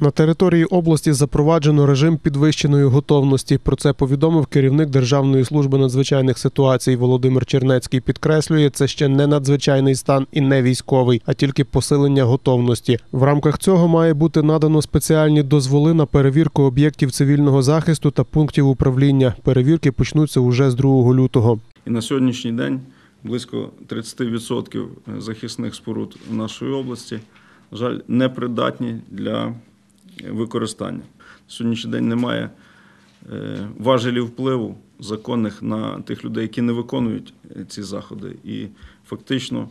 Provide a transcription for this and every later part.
На території області запроваджено режим підвищеної готовності. Про це повідомив керівник Державної служби надзвичайних ситуацій Володимир Чернецький. Підкреслює, це ще не надзвичайний стан і не військовий, а тільки посилення готовності. В рамках цього має бути надано спеціальні дозволи на перевірку об'єктів цивільного захисту та пунктів управління. Перевірки почнуться уже з 2 лютого. І на сьогоднішній день близько 30% захисних споруд нашої області, на жаль, непридатні для використання. На сьогоднішній день немає е, важелів впливу законних на тих людей, які не виконують е, ці заходи. І фактично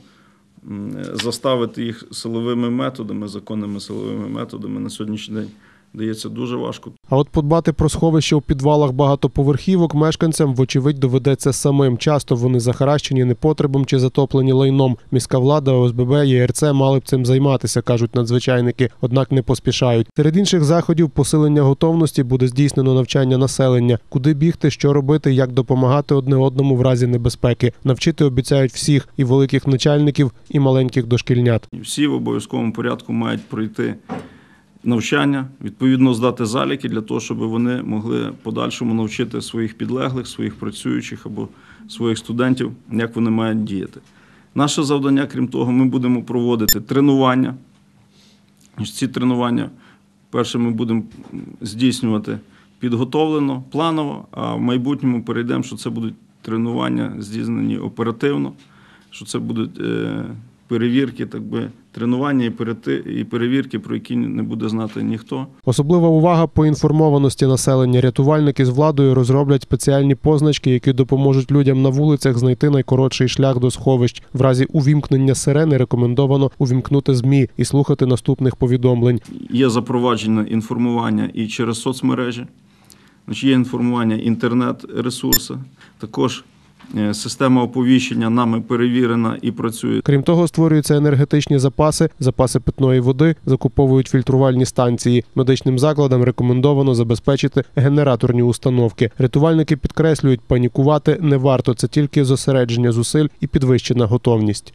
заставити їх силовими методами, законними силовими методами на сьогоднішній день дається дуже важко. А от подбати про сховище у підвалах багатоповерхівок мешканцям, вочевидь, доведеться самим. Часто вони захаращені непотребом чи затоплені лайном. Міська влада, ОСББ, ЄРЦ мали б цим займатися, кажуть надзвичайники, однак не поспішають. Серед інших заходів посилення готовності буде здійснено навчання населення, куди бігти, що робити, як допомагати одне одному в разі небезпеки. Навчити обіцяють всіх і великих начальників, і маленьких дошкільнят. І Всі в обов'язковому порядку мають пройти навчання, відповідно здати заліки для того, щоб вони могли подальшому навчити своїх підлеглих, своїх працюючих або своїх студентів, як вони мають діяти. Наше завдання, крім того, ми будемо проводити тренування. Ці тренування перше ми будемо здійснювати підготовлено, планово, а в майбутньому перейдемо, що це будуть тренування здійснені оперативно, що це будуть е, перевірки, так би, тренування і перети- і перевірки, про які не буде знати ніхто. Особлива увага по інформованості населення. Рятувальники з владою розроблять спеціальні позначки, які допоможуть людям на вулицях знайти найкоротший шлях до сховищ. В разі увімкнення сирени рекомендовано увімкнути змі і слухати наступних повідомлень. Є запровадження інформування і через соцмережі, значить, є інформування інтернет-ресурси, також система оповіщення нами перевірена і працює. Крім того, створюються енергетичні запаси, запаси питної води, закуповують фільтрувальні станції. Медичним закладам рекомендовано забезпечити генераторні установки. Рятувальники підкреслюють, панікувати не варто. Це тільки зосередження зусиль і підвищена готовність.